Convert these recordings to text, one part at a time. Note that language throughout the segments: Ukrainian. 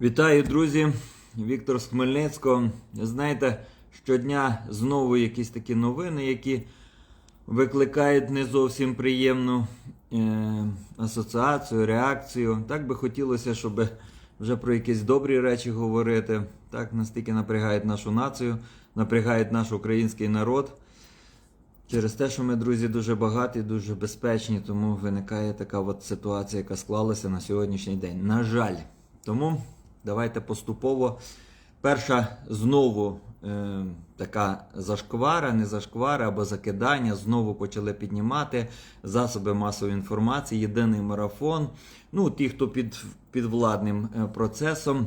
Вітаю, друзі! Віктор з Хмельницького. Знаєте, щодня знову якісь такі новини, які викликають не зовсім приємну е, асоціацію, реакцію. Так би хотілося, щоб вже про якісь добрі речі говорити. Так настільки напрягають нашу націю, напрягають наш український народ. Через те, що ми, друзі, дуже багаті, дуже безпечні, тому виникає така от ситуація, яка склалася на сьогоднішній день. На жаль. Тому давайте поступово. Перша знову е, така зашквара, не зашквара або закидання. Знову почали піднімати засоби масової інформації, єдиний марафон. Ну, ті, хто під, під владним е, процесом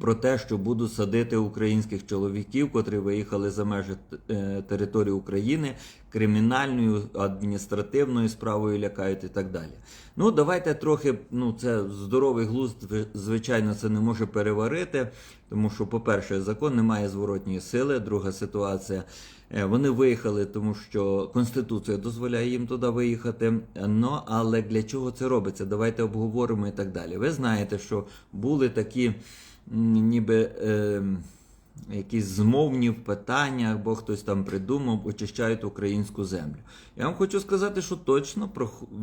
про те, що буду садити українських чоловіків, котрі виїхали за межі е, території України, кримінальною, адміністративною справою лякають і так далі. Ну, давайте трохи, ну це здоровий глузд, звичайно, це не може переварити, тому що, по-перше, закон не має зворотньої сили. Друга ситуація. е, Вони виїхали, тому що Конституція дозволяє їм туди виїхати. Ну, але для чого це робиться? Давайте обговоримо і так далі. Ви знаєте, що були такі ніби е, якісь змовні в питаннях, бо хтось там придумав, очищають українську землю. Я вам хочу сказати, що точно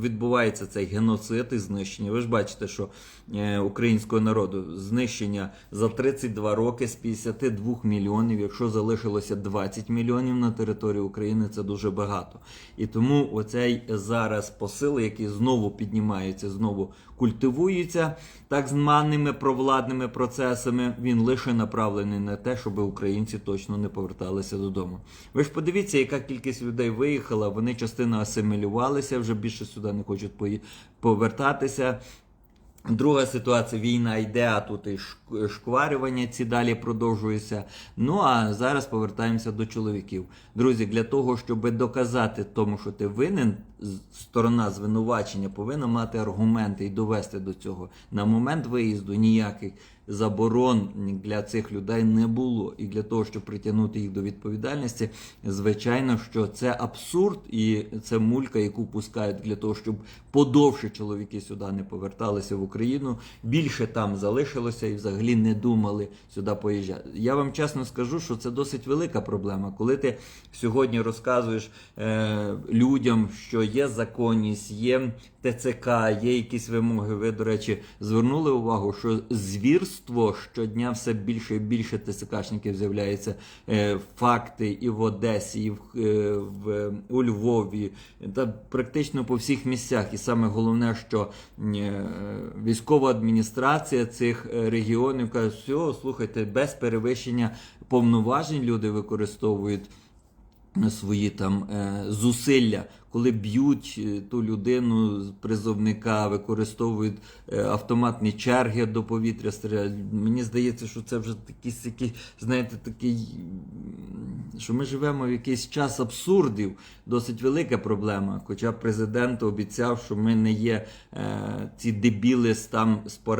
відбувається цей геноцид і знищення. Ви ж бачите, що е, українського народу знищення за 32 роки з 52 мільйонів, якщо залишилося 20 мільйонів на території України, це дуже багато. І тому оцей зараз посил, який знову піднімається, знову культивується так званими провладними процесами, він лише направлений на те, щоб українці точно не поверталися додому. Ви ж подивіться, яка кількість людей виїхала, вони частина асимілювалися, вже більше сюди не хочуть повертатися. Друга ситуація війна йде, а тут і шкварювання ці далі продовжуються. Ну а зараз повертаємося до чоловіків. Друзі, для того, щоб доказати тому, що ти винен, сторона звинувачення повинна мати аргументи і довести до цього. На момент виїзду ніяких заборон для цих людей не було. І для того, щоб притягнути їх до відповідальності, звичайно, що це абсурд і це мулька, яку пускають для того, щоб подовше чоловіки сюди не поверталися в Україну. Більше там залишилося і взагалі не думали сюди поїжджати. Я вам чесно скажу, що це досить велика проблема. Коли ти сьогодні розказуєш е, людям, що є законність, є ТЦК, є якісь вимоги. Ви, до речі, звернули увагу, що звірство щодня все більше і більше ТЦКшників з'являється. Е, факти і в Одесі, і в, е, в у Львові, та практично по всіх місцях. І саме головне, що е, військова адміністрація цих е, регіонів каже, все, слухайте, без перевищення повноважень люди використовують свої там е, зусилля, коли б'ють е, ту людину призовника, використовують е, автоматні черги до повітря стріляють. Мені здається, що це вже такий, такий знаєте, такий, що ми живемо в якийсь час абсурдів, досить велика проблема. Хоча президент обіцяв, що ми не є е, ці дебіли там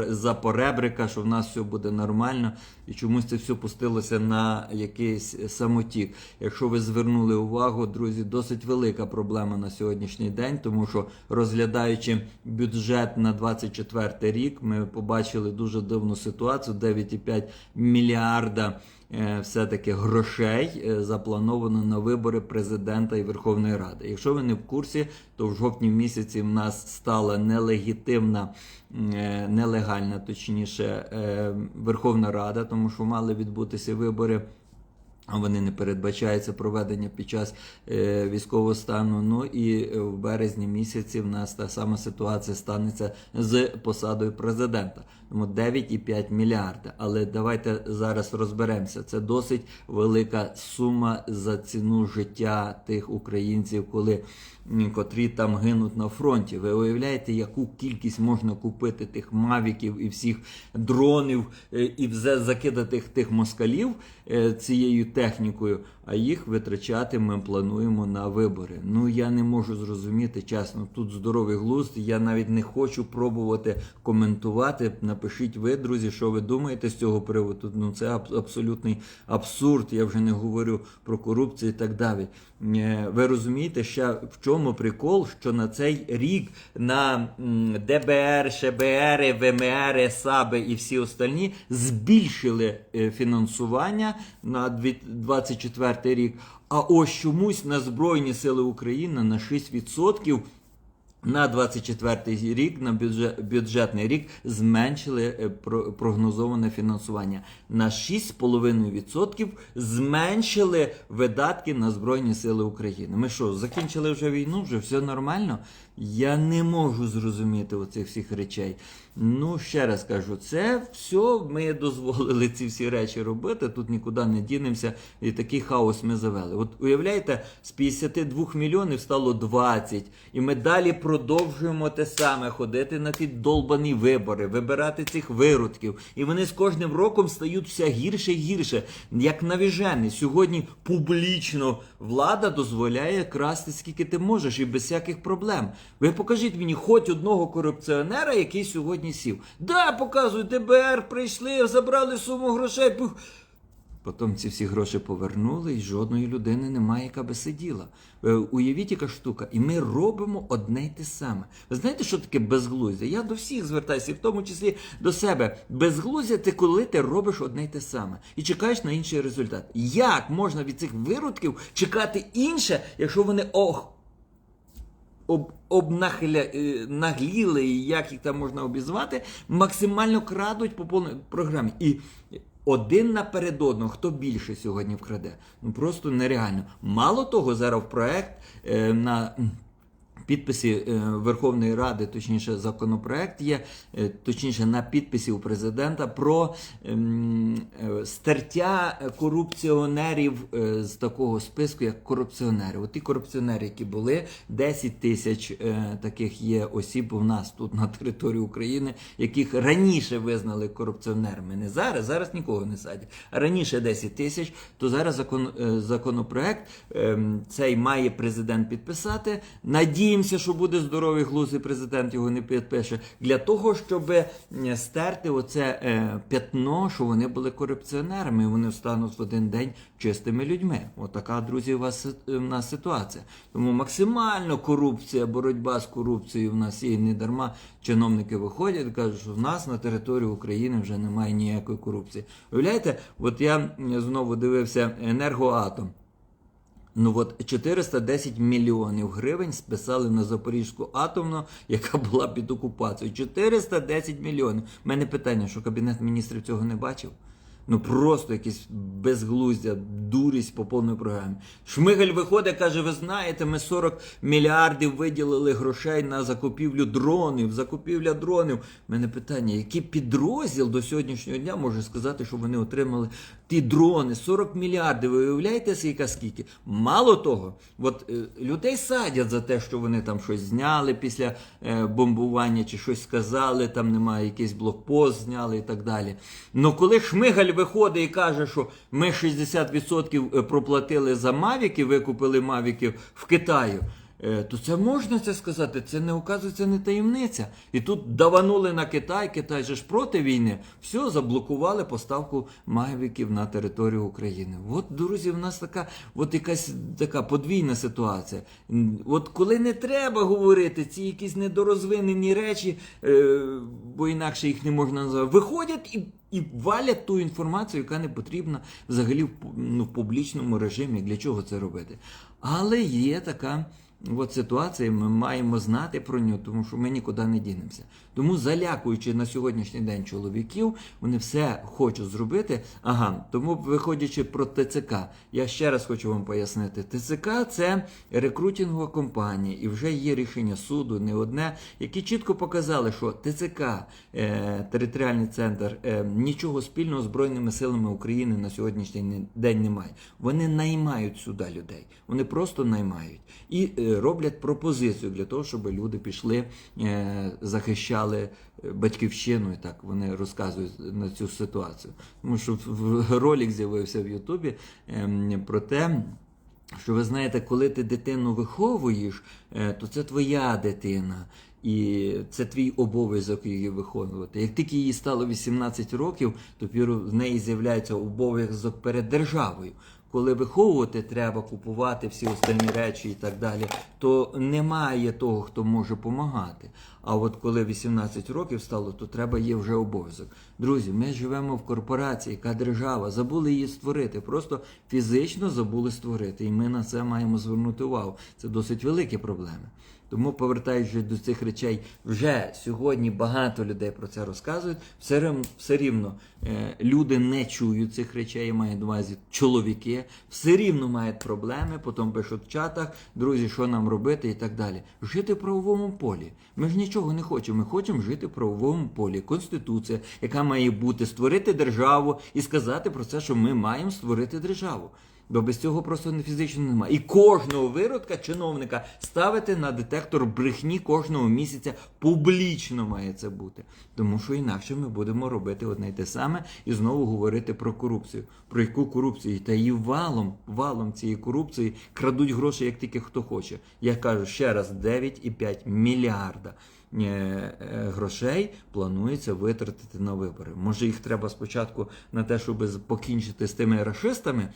за поребрика, що в нас все буде нормально, і чомусь це все пустилося на якийсь самотік. Якщо ви звернули увагу, друзі, досить велика проблема на сьогоднішній день, тому що розглядаючи бюджет на 24 рік, ми побачили дуже дивну ситуацію: 9,5 мільярда. е, Все-таки грошей е, заплановано на вибори президента і Верховної Ради. Якщо ви не в курсі, то в жовтні місяці в нас стала нелегітимна, е, нелегальна, точніше, Верховна Рада, тому що мали відбутися вибори. Вони не передбачаються проведення під час е, військового стану. Ну і е, в березні місяці в нас та сама ситуація станеться з посадою президента. Тому 9,5 мільярда. Але давайте зараз розберемося. Це досить велика сума за ціну життя тих українців, коли котрі там гинуть на фронті. Ви уявляєте, яку кількість можна купити тих мавіків і всіх дронів е, і вже закидати тих москалів е, цією технікою, а їх витрачати ми плануємо на вибори. Ну я не можу зрозуміти, чесно, тут здоровий глузд. Я навіть не хочу пробувати коментувати. Напишіть ви, друзі, що ви думаєте з цього приводу. Ну це аб- абсолютний абсурд. Я вже не говорю про корупцію і так далі. Е, Ви розумієте, ще в чому прикол, що на цей рік на ДБР, ШБР, ВМР, САБи і всі остальні збільшили е, фінансування на 2024 рік. А ось чомусь на Збройні Сили України на 6% на 24 рік, на бюджет, бюджетний рік, зменшили е, про- прогнозоване фінансування. На 6,5% зменшили видатки на Збройні Сили України. Ми що, закінчили вже війну, вже все нормально? Я не можу зрозуміти оцих всіх речей. Ну, ще раз кажу, це все ми дозволили ці всі речі робити. Тут нікуди не дінемося, і такий хаос ми завели. От уявляєте, з 52 мільйонів стало 20, і ми далі продовжуємо те саме ходити на ті долбані вибори, вибирати цих виродків. І вони з кожним роком стають все гірше і гірше, як навіжені. Сьогодні публічно влада дозволяє красти скільки ти можеш і без всяких проблем. Ви покажіть мені хоч одного корупціонера, який сьогодні сів. Да, показують, ДБР прийшли, забрали суму грошей. пух. Потім ці всі гроші повернули, і жодної людини немає, яка би сиділа. Е, Уявіть, яка штука. І ми робимо одне й те саме. Ви знаєте, що таке безглуздя? Я до всіх звертаюся, і в тому числі до себе. Безглуздя це коли ти робиш одне й те саме і чекаєш на інший результат. Як можна від цих виродків чекати інше, якщо вони ох, об, обнахиля, е, нагліли, як їх там можна обізвати, максимально крадуть по повній програмі. І один наперед хто більше сьогодні вкраде. Ну просто нереально. Мало того, зараз проект е, на. Підписі е, Верховної Ради, точніше, законопроект є, е, точніше, на підписі у президента про ем, е, стертя корупціонерів з такого списку, як корупціонери. От ті корупціонери, які були, 10 тисяч таких є осіб у нас тут на території України, яких раніше визнали корупціонерами. Не зараз, зараз нікого не садять. А раніше 10 тисяч, то зараз закон, законопроект ем, цей має президент підписати. Надіємося, що буде здоровий глузд і президент його не підпише. Для того, щоб е, стерти оце е, п'ятно, що вони були корупціонерами, вони стануть в один день чистими людьми. Отака, друзі, у вас си- в нас ситуація. Тому максимально корупція, боротьба з корупцією в нас є не дарма. Чиновники виходять кажуть, що в нас на території України вже немає ніякої корупції. Уявляєте, от я знову дивився енергоатом. Ну от 410 мільйонів гривень списали на Запорізьку атомну, яка була під окупацією. 410 мільйонів. У мене питання, що кабінет міністрів цього не бачив. Ну просто якесь безглуздя, дурість по повній програмі. Шмигаль виходить, каже: ви знаєте, ми 40 мільярдів виділили грошей на закупівлю дронів, закупівля дронів. У мене питання, який підрозділ до сьогоднішнього дня може сказати, що вони отримали ті дрони, 40 мільярдів. Ви уявляєте, скільки скільки? Мало того, от е, людей садять за те, що вони там щось зняли після е, бомбування, чи щось сказали, там немає якийсь блокпост зняли і так далі. Ну коли Шмигаль виходить і каже, що ми 60% проплатили за мавіки, викупили мавіків в Китаю. Е, То це можна це сказати, це не указується не таємниця. І тут даванули на Китай, Китай же ж проти війни, все, заблокували поставку мавіків на територію України. От, друзі, в нас така, от якась така подвійна ситуація. От коли не треба говорити ці якісь недорозвинені речі, е, бо інакше їх не можна назвати, виходять і. І валять ту інформацію, яка не потрібна взагалі в, ну, в публічному режимі. Для чого це робити? Але є така от ситуація, і ми маємо знати про нього, тому що ми нікуди не дінемося. Тому залякуючи на сьогоднішній день чоловіків, вони все хочуть зробити. Ага, тому виходячи про ТЦК, я ще раз хочу вам пояснити: ТЦК це рекрутингова компанія, і вже є рішення суду, не одне, які чітко показали, що ТЦК, е, територіальний центр, е, нічого спільного з Збройними силами України на сьогоднішній день немає. Вони наймають сюди людей. Вони просто наймають і е, роблять пропозицію для того, щоб люди пішли, е, захищали е, батьківщину. І так вони розказують на цю ситуацію. Тому що ролик з'явився в Ютубі ем, про те. Що ви знаєте, коли ти дитину виховуєш, е, то це твоя дитина. І це твій обов'язок її виконувати. Як тільки їй стало 18 років, то в неї з'являється обов'язок перед державою. Коли виховувати треба купувати всі остальні речі і так далі, то немає того, хто може допомагати. А от коли 18 років стало, то треба є вже обов'язок. Друзі, ми живемо в корпорації, яка держава, забули її створити. Просто фізично забули створити. І ми на це маємо звернути увагу. Це досить великі проблеми. Тому, повертаючись до цих речей, вже сьогодні багато людей про це розказують. Все, все рівно е, люди не чують цих речей, я маю на увазі чоловіки, все рівно мають проблеми, потім пишуть в чатах, друзі, що нам робити і так далі. Жити в правовому полі. Ми ж нічого не хочемо. Ми хочемо жити в правовому полі. Конституція, яка має бути створити державу і сказати про це, що ми маємо створити державу. Бо без цього просто не фізично немає. І кожного виродка, чиновника ставити на детектор брехні кожного місяця публічно має це бути. Тому що інакше ми будемо робити одне й те саме і знову говорити про корупцію. Про яку корупцію? Та її валом, валом цієї корупції крадуть гроші, як тільки хто хоче. Я кажу ще раз: 9,5 мільярда. е, е, Грошей планується витратити на вибори. Може, їх треба спочатку на те, щоб покінчити з тими рашистами,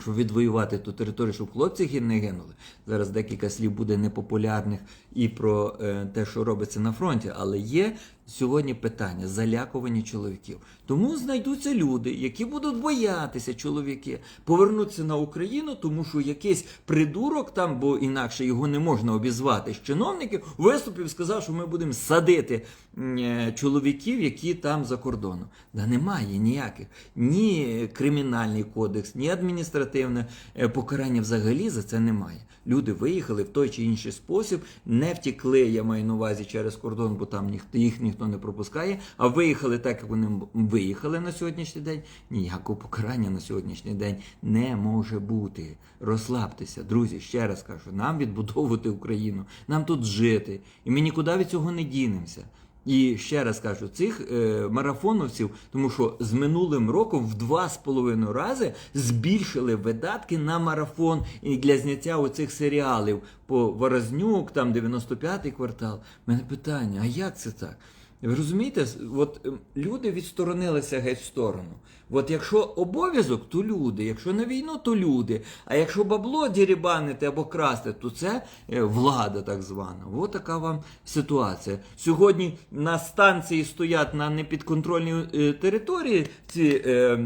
щоб відвоювати ту територію, щоб хлопці не гинули. Зараз декілька слів буде непопулярних і про е, те, що робиться на фронті, але є сьогодні питання залякувані чоловіків. Тому знайдуться люди, які будуть боятися чоловіки, повернутися на Україну, тому що якийсь придурок там, бо інакше його не можна обізвати з чиновників, виступив сказав, що ми будемо садити е, чоловіків, які там за кордоном. Да немає ніяких ні кримінальний кодекс, ні адміністративне е, покарання взагалі за це немає. Люди виїхали в той чи інший спосіб, не втекли, я маю на увазі через кордон, бо там ніхто їх ніхто не пропускає. А виїхали так, як вони виїхали на сьогоднішній день. Ніякого покарання на сьогоднішній день не може бути. Розслабтеся, друзі. Ще раз кажу, нам відбудовувати Україну, нам тут жити, і ми нікуди від цього не дінемося. І ще раз кажу, цих е, марафоновців, тому що з минулим роком в два з половиною рази збільшили видатки на марафон і для зняття оцих серіалів по Ворознюк, там 95-й квартал. У мене питання: а як це так? Ви розумієте, от ем, люди відсторонилися геть в сторону. От якщо обов'язок, то люди, якщо на війну, то люди. А якщо бабло дірібанити або красти, то це е, влада так звана. От така вам ситуація. Сьогодні на станції стоять на непідконтрольній е, території ці е,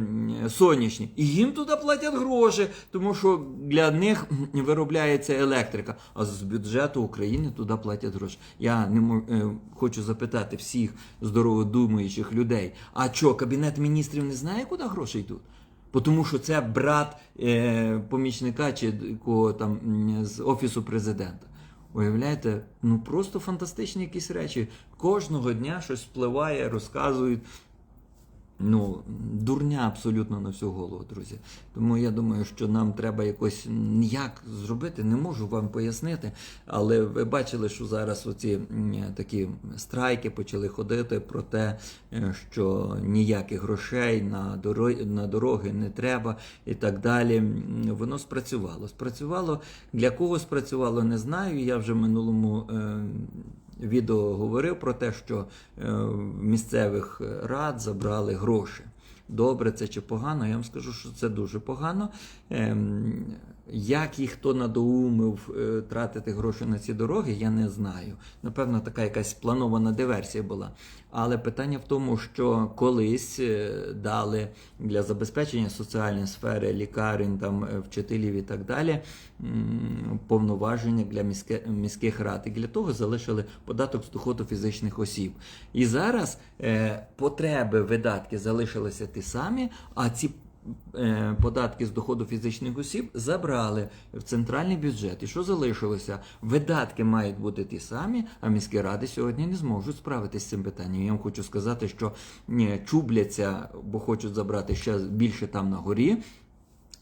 сонячні, і їм туди платять гроші, тому що для них виробляється електрика. А з бюджету України туди платять гроші. Я не мо- е, хочу запитати всіх здороводумаючих людей. А що, кабінет міністрів не знає, куди гроші йдуть? Тому що це брат е, помічника чи кого там з офісу президента. Уявляєте, ну просто фантастичні якісь речі. Кожного дня щось впливає, розказують. Ну, дурня абсолютно на всю голову, друзі. Тому я думаю, що нам треба якось ніяк зробити, не можу вам пояснити. Але ви бачили, що зараз оці такі страйки почали ходити про те, е, що ніяких грошей на дороги, на дороги не треба і так далі. Воно спрацювало. Спрацювало для кого спрацювало, не знаю. Я вже минулому. е, відео говорив про те, що е, місцевих рад забрали гроші. Добре це чи погано? Я вам скажу, що це дуже погано. Як їх хто надоумив е, тратити гроші на ці дороги, я не знаю. Напевно, така якась планована диверсія була. Але питання в тому, що колись е, дали для забезпечення соціальної сфери, лікарень, там, е, вчителів і так далі повноваження для міських рад. І для того залишили податок з доходу фізичних осіб. І зараз потреби, видатки залишилися ті самі, а ці податки з доходу фізичних осіб забрали в центральний бюджет. І що залишилося? Видатки мають бути ті самі, а міські ради сьогодні не зможуть справитися з цим питанням. Я вам хочу сказати, що ні, чубляться, бо хочуть забрати ще більше там на горі.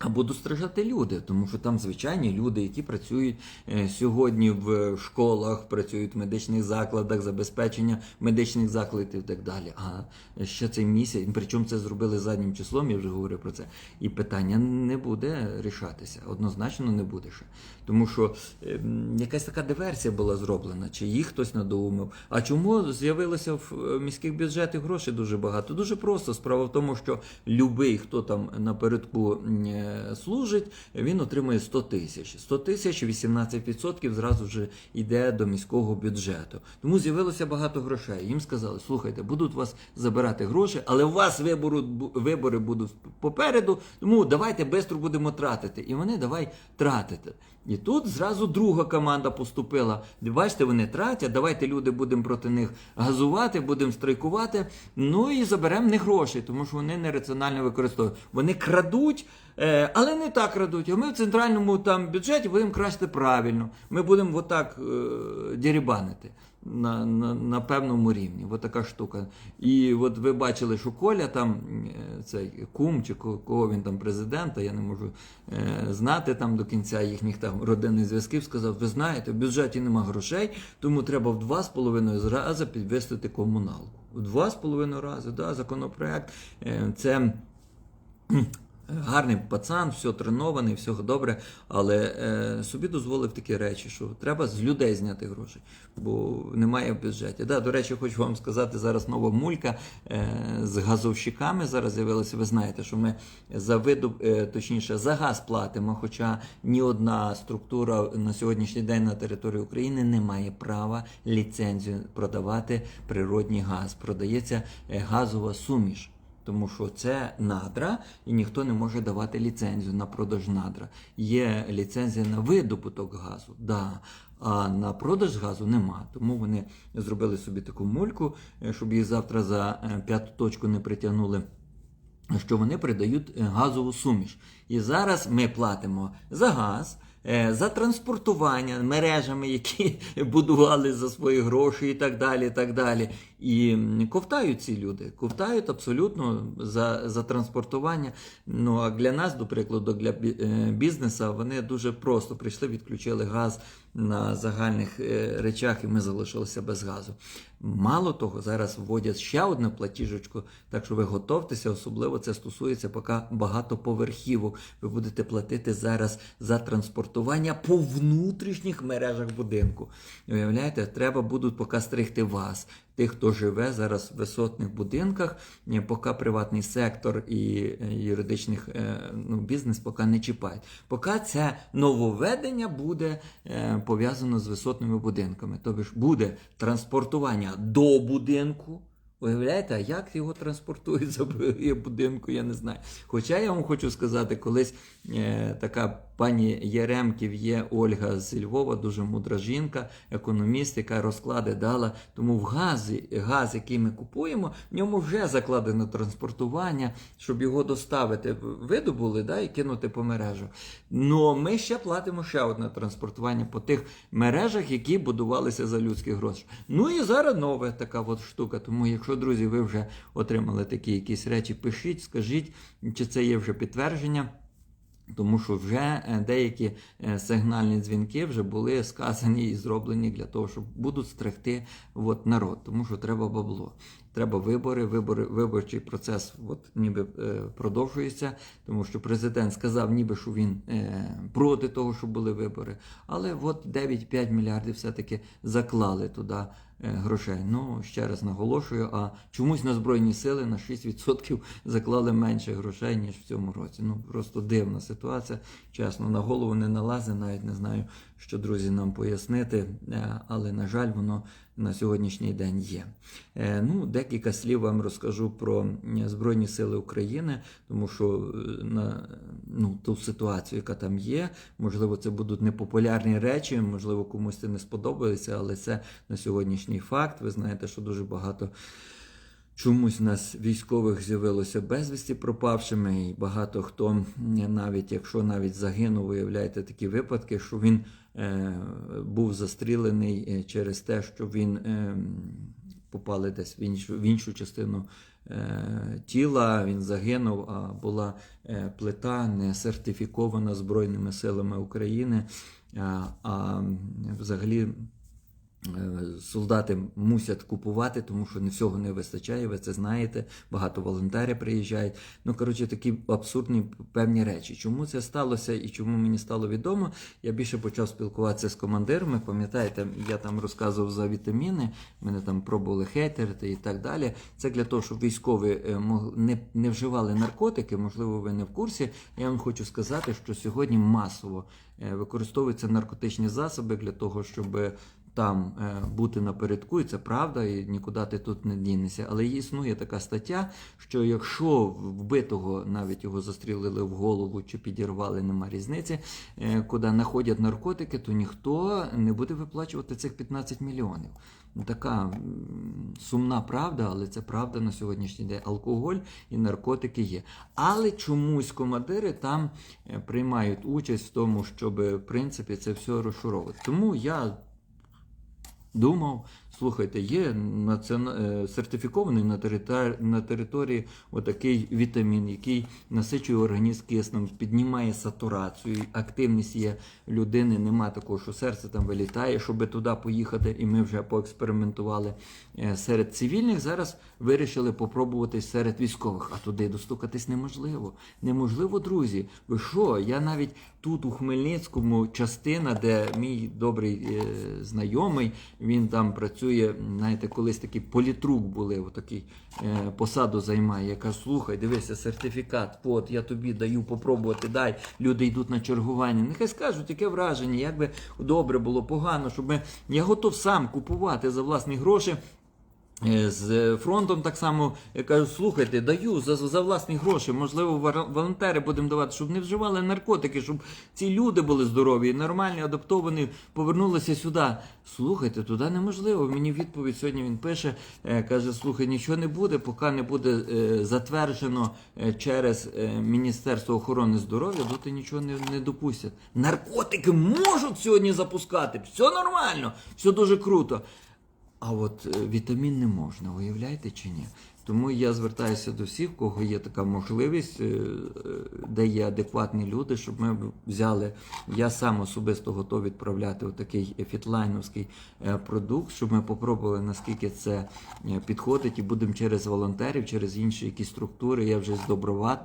А будуть страждати люди, тому що там звичайні люди, які працюють е, сьогодні в школах, працюють в медичних закладах, забезпечення медичних закладів і так далі. А ще цей місяць, причому це зробили заднім числом, я вже говорив про це. І питання не буде рішатися. Однозначно не буде ще. Тому що е, якась така диверсія була зроблена, чи їх хтось надоумив. А чому з'явилося в е, міських бюджетах грошей дуже багато? Дуже просто. Справа в тому, що любий, хто там напередку служить, він отримує 100 тисяч. 100 тисяч, 18% зразу вже йде до міського бюджету. Тому з'явилося багато грошей. Їм сказали: слухайте, будуть вас забирати гроші, але у вас вибору, вибори будуть попереду, тому давайте швидко будемо тратити. І вони давай тратити. І тут зразу друга команда поступила. Бачите, вони тратять, давайте люди будемо проти них газувати, будемо страйкувати. Ну і заберемо них гроші, тому що вони нераціонально використовують. Вони крадуть, але не так крадуть. Ми в центральному там бюджеті будемо красти правильно. Ми будемо отак е, дірібанити. На, на, на певному рівні, от така штука. І от ви бачили, що Коля там е, цей кум чи кого він там президента, я не можу е, знати там до кінця їхніх там родинних зв'язків. Сказав: ви знаєте, в бюджеті нема грошей, тому треба в два з половиною рази підвищити комуналку. В два з половиною рази, да, законопроект. Е, це гарний пацан, все тренований, все добре, але е, собі дозволив такі речі, що треба з людей зняти гроші, бо немає в бюджеті. Да, до речі, хочу вам сказати, зараз нова мулька е, з газовщиками зараз з'явилася. Ви знаєте, що ми за виду, е, точніше, за газ платимо, хоча ні одна структура на сьогоднішній день на території України не має права ліцензію продавати природній газ. Продається е, газова суміш. Тому що це надра, і ніхто не може давати ліцензію на продаж надра. Є ліцензія на видобуток газу, да, а на продаж газу нема. Тому вони зробили собі таку мульку, е, щоб її завтра за е, п'яту точку не притягнули. Що вони придають е, газову суміш. І зараз ми платимо за газ, за транспортування мережами, які будували за свої гроші і так далі. І так далі. І ковтають ці люди, ковтають абсолютно за, за транспортування. Ну а для нас, до прикладу, для е, бізнесу, вони дуже просто прийшли, відключили газ на загальних е, речах, і ми залишилися без газу. Мало того, зараз вводять ще одну платіжечку, так що ви готовтеся, особливо це стосується поки багатоповерхівок. Ви будете платити зараз за транспортування по внутрішніх мережах будинку. Уявляєте, треба будуть поки стригти вас, тих, хто живе зараз в висотних будинках, поки приватний сектор і е, юридичних е, ну, бізнес поки не чіпають. Поки це нововведення буде е, пов'язано з висотними будинками. Тобто буде транспортування до будинку. Уявляєте, а як його транспортують за будинку, я не знаю. Хоча я вам хочу сказати, колись е, така пані Яремків є Ольга з Львова, дуже мудра жінка, економіст, яка розклади дала. Тому в газі, газ, який ми купуємо, в ньому вже закладено транспортування, щоб його доставити. Видобули да, і кинути по мережу. Ну ми ще платимо ще одне транспортування по тих мережах, які будувалися за людські гроші. Ну і зараз нова така от штука. Тому, якщо, друзі, ви вже отримали такі якісь речі, пишіть, скажіть, чи це є вже підтвердження. Тому що вже е, деякі е, сигнальні дзвінки вже були сказані і зроблені для того, щоб будуть стригти от, народ, тому що треба бабло. Треба вибори, вибори, виборчий процес от, ніби е, продовжується, тому що президент сказав, ніби що він е, проти того, щоб були вибори. Але от 9-5 мільярдів все-таки заклали туди е, грошей. Ну, ще раз наголошую, а чомусь на Збройні сили на 6% заклали менше грошей, ніж в цьому році. Ну, просто дивна ситуація. Чесно, на голову не налазить, навіть не знаю, що друзі нам пояснити, е, але, на жаль, воно на сьогоднішній день є. Е, Ну, декілька слів вам розкажу про Збройні Сили України, тому що е, на ну, ту ситуацію, яка там є, можливо, це будуть непопулярні речі, можливо, комусь це не сподобається, але це на сьогоднішній факт. Ви знаєте, що дуже багато. Чомусь у нас військових з'явилося безвісті пропавшими, і багато хто, навіть якщо навіть загинув, виявляєте такі випадки, що він е, був застрілений е, через те, що він е, попали десь в іншу, в іншу частину е, тіла, він загинув, а була е, плита не сертифікована Збройними силами України. А, а взагалі Солдати мусять купувати, тому що не всього не вистачає, ви це знаєте. Багато волонтерів приїжджають. Ну, коротше, такі абсурдні певні речі. Чому це сталося і чому мені стало відомо? Я більше почав спілкуватися з командирами. Пам'ятаєте, я там розказував за вітаміни, мене там пробували хейтерити і так далі. Це для того, щоб військові е, не, не вживали наркотики. Можливо, ви не в курсі. Я вам хочу сказати, що сьогодні масово е, використовуються наркотичні засоби для того, щоб там е, бути напередку, і це правда, і нікуди ти тут не дінешся. Але існує така стаття, що якщо вбитого навіть його застрілили в голову чи підірвали, нема різниці, е, куди знаходять наркотики, то ніхто не буде виплачувати цих 15 мільйонів. Така сумна правда, але це правда на сьогоднішній день. Алкоголь і наркотики є. Але чомусь командири там е, приймають участь в тому, щоб в принципі це все розшуровувати. Тому я думав, слухайте, є е, сертифікований на, територ... на території отакий вітамін, який насичує організм киснем, піднімає сатурацію, активність є людини, нема такого, що серце там вилітає, щоб туди поїхати, і ми вже поекспериментували е, серед цивільних. Зараз вирішили попробувати серед військових, а туди достукатись неможливо. Неможливо, друзі. Ви що? Я навіть тут у Хмельницькому частина, де мій добрий е, знайомий, він там працює. Знаєте, колись такий політрук були, отакий е, посаду займає. яка слухай, дивися, сертифікат, от я тобі даю попробувати, дай. Люди йдуть на чергування. Нехай скажуть, яке враження, як би добре було, погано, щоб ми... я готов сам купувати за власні гроші. Е, З фронтом так само я кажу, слухайте, даю за, за власні гроші. Можливо, волонтери будемо давати, щоб не вживали наркотики, щоб ці люди були здорові, нормальні, адаптовані, повернулися сюди. Слухайте, туди неможливо. Мені відповідь сьогодні він пише, е, каже: слухай, нічого не буде, поки не буде е, затверджено через Міністерство охорони здоров'я, доти нічого не, не допустять. Наркотики можуть сьогодні запускати. Все нормально, все дуже круто. А от е, вітамін не можна, уявляєте чи ні? Тому я звертаюся до всіх, кого є така можливість, е, е, де є адекватні люди, щоб ми взяли. Я сам особисто готовий відправляти отакий фітлайновський продукт, щоб ми попробували, наскільки це підходить, і будемо через волонтерів, через інші якісь структури. Я вже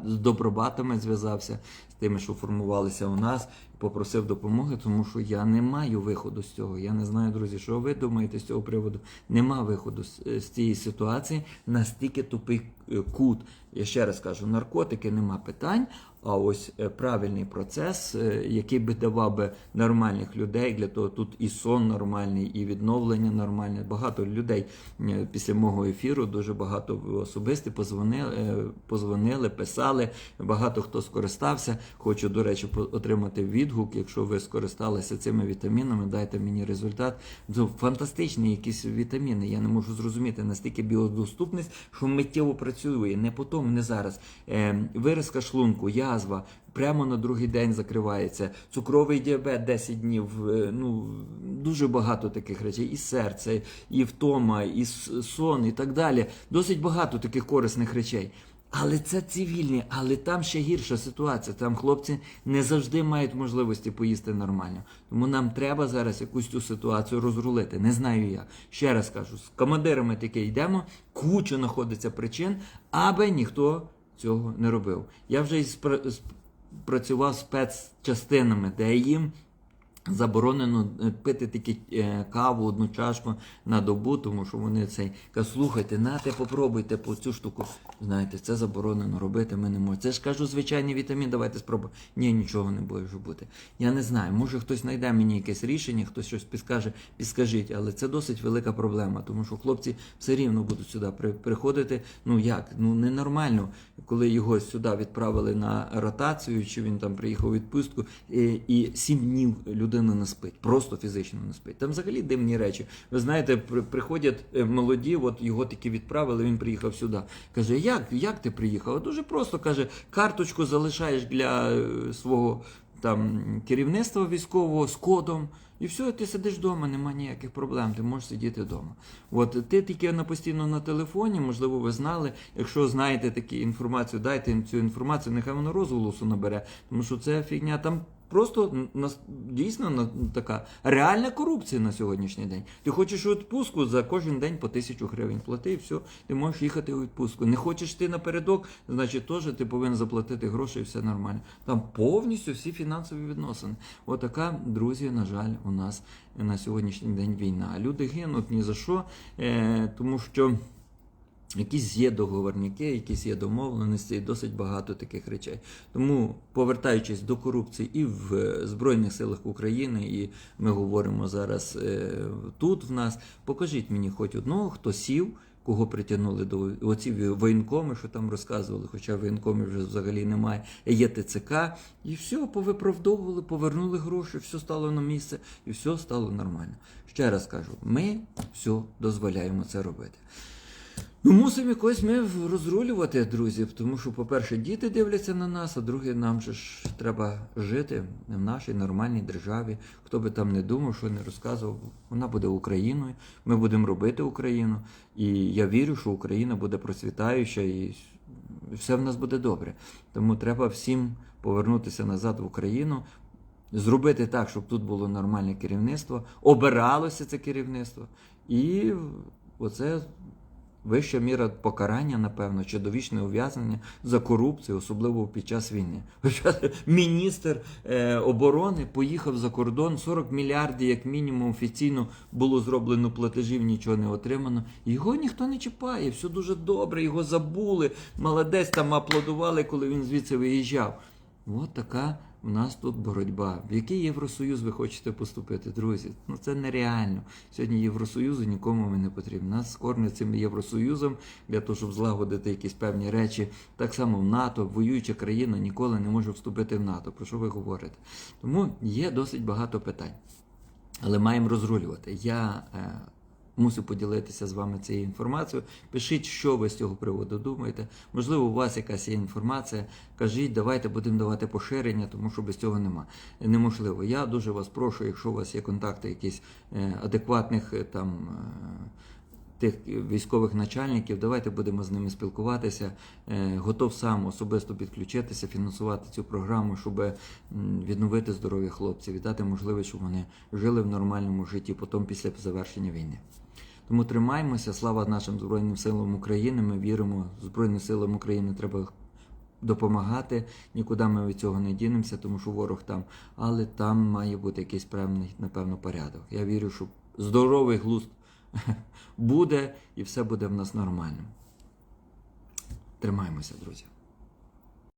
з добробатами зв'язався, тими, що формувалися у нас. Попросив допомоги, тому що я не маю виходу з цього. Я не знаю, друзі, що ви думаєте з цього приводу. Нема виходу з, з цієї ситуації. Настільки тупий е, кут. Я ще раз кажу, наркотики нема питань. А ось е, правильний процес, е, який би давав би нормальних людей, для того тут і сон нормальний, і відновлення нормальне. Багато людей е, після мого ефіру, дуже багато особисті позвонили, позвонили, писали. Багато хто скористався. Хочу, до речі, отримати відгук. Якщо ви скористалися цими вітамінами, дайте мені результат. Це фантастичні якісь вітаміни. Я не можу зрозуміти настільки біодоступність, що миттєво працює. Не потім, не зараз. Е, виразка шлунку, язва. Прямо на другий день закривається. Цукровий діабет 10 днів. е, Ну дуже багато таких речей. І серце, і втома, і сон, і так далі. Досить багато таких корисних речей. Але це цивільні, але там ще гірша ситуація. Там хлопці не завжди мають можливості поїсти нормально. Тому нам треба зараз якусь цю ситуацію розрулити. Не знаю як. Ще раз кажу, з командирами таки йдемо, куча знаходиться причин, аби ніхто цього не робив. Я вже працював спецчастинами, де їм заборонено е, пити тільки е, каву, одну чашку на добу, тому що вони цей кажуть, слухайте, нате, попробуйте по цю штуку. Знаєте, це заборонено робити, ми не можемо. Це ж кажу, звичайний вітамін, давайте спробуємо. Ні, нічого не буде бути. Я не знаю, може хтось знайде мені якесь рішення, хтось щось підскаже, підскажіть, але це досить велика проблема, тому що хлопці все рівно будуть сюди при- приходити. Ну як? Ну ненормально, коли його сюди відправили на ротацію, чи він там приїхав у відпустку, і, і сім днів людина не спить, просто фізично не спить. Там взагалі дивні речі. Ви знаєте, приходять е, молоді, от його таки відправили, він приїхав сюди. Каже, як, як ти приїхав? Дуже просто каже, карточку залишаєш для е, свого там керівництва військового з кодом. І все, ти сидиш вдома, нема ніяких проблем, ти можеш сидіти вдома. От ти тільки на постійно на телефоні, можливо, ви знали. Якщо знаєте таку інформацію, дайте їм цю інформацію, нехай воно розголосу набере. Тому що це фігня там. Просто дійсно така реальна корупція на сьогоднішній день. Ти хочеш у відпустку за кожен день по тисячу гривень плати, і все, ти можеш їхати у відпустку. Не хочеш ти напередок, значить теж ти повинен заплатити гроші і все нормально. Там повністю всі фінансові відносини. Отака, друзі, на жаль, у нас на сьогоднішній день війна. Люди гинуть ні за що, е, тому що. Якісь є договорники, якісь є домовленості, досить багато таких речей. Тому, повертаючись до корупції і в е, Збройних силах України, і ми говоримо зараз е, тут в нас, покажіть мені хоч одного, хто сів, кого притягнули до оці воєнкоми, що там розказували, хоча воєнкомів вже взагалі немає, є ТЦК, і все, повиправдовували, повернули гроші, все стало на місце, і все стало нормально. Ще раз кажу, ми все дозволяємо це робити. Ну, мусимо якось ми розрулювати, друзі, тому що, по-перше, діти дивляться на нас, а друге, нам же ж треба жити в нашій нормальній державі. Хто би там не думав, що не розказував, вона буде Україною. Ми будемо робити Україну. І я вірю, що Україна буде процвітаюча і все в нас буде добре. Тому треба всім повернутися назад в Україну. Зробити так, щоб тут було нормальне керівництво, обиралося це керівництво, і оце вища міра покарання, напевно, чи довічне ув'язнення за корупцію, особливо під час війни. Міністр е, оборони поїхав за кордон, 40 мільярдів, як мінімум, офіційно було зроблено платежів, нічого не отримано. Його ніхто не чіпає, все дуже добре, його забули. Молодець там аплодували, коли він звідси виїжджав. От така у нас тут боротьба. В який Євросоюз ви хочете поступити, друзі? Ну це нереально. Сьогодні Євросоюзу нікому ми не потрібно. Нас кормлять цим Євросоюзом для того, щоб злагодити якісь певні речі. Так само в НАТО, воююча країна ніколи не може вступити в НАТО. Про що ви говорите? Тому є досить багато питань. Але маємо розрулювати. Я е, мусив поділитися з вами цією інформацією. Пишіть, що ви з цього приводу думаєте. Можливо, у вас якась є інформація. Кажіть, давайте будемо давати поширення, тому що без цього нема. Неможливо. Я дуже вас прошу, якщо у вас є контакти якісь е, адекватних е, там. е, Тих військових начальників, давайте будемо з ними спілкуватися. Готов сам особисто підключитися, фінансувати цю програму, щоб відновити здоров'я хлопців і дати можливість, щоб вони жили в нормальному житті потім після завершення війни. Тому тримаємося, слава нашим Збройним силам України. Ми віримо, Збройним силам України треба допомагати. Нікуди ми від цього не дінемося, тому що ворог там, але там має бути якийсь певний, напевно, порядок. Я вірю, що здоровий глузд буде і все буде в нас нормально. Тримаємося, друзі.